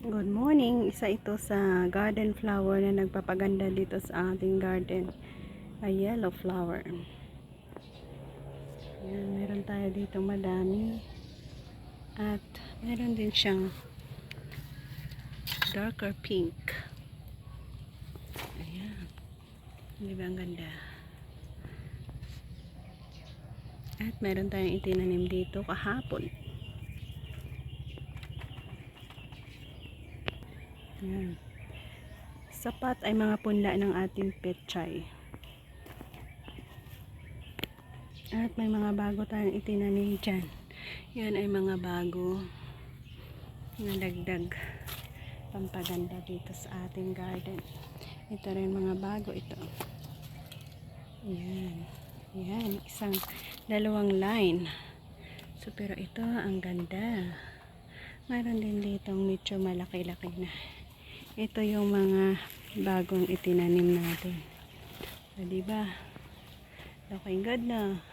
Good morning. Isa ito sa garden flower na nagpapaganda dito sa ating garden. A yellow flower. Yan, meron tayo dito madami. At meron din siyang darker pink. Ayan. Di ba ang ganda? At meron tayong itinanim dito kahapon. Sapat ay mga punla ng ating petchay. At may mga bago tayong itinanim dyan. Yan ay mga bago na dagdag pampaganda dito sa ating garden. Ito rin mga bago ito. Yan. Yan. Isang dalawang line. So, pero ito ang ganda. Mayroon din ditong medyo malaki-laki na. Ito yung mga bagong itinanim natin. So, diba? Looking good na.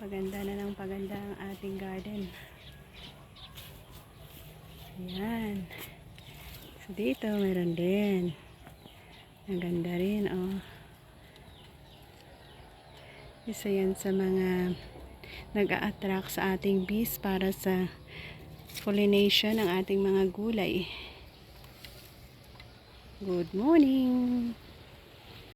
Paganda na ng paganda ang ating garden. Ayan. So, dito meron din. Ang ganda rin, oh. Isa yan sa mga nag-a-attract sa ating bees para sa pollination ng ating mga gulay. Good morning!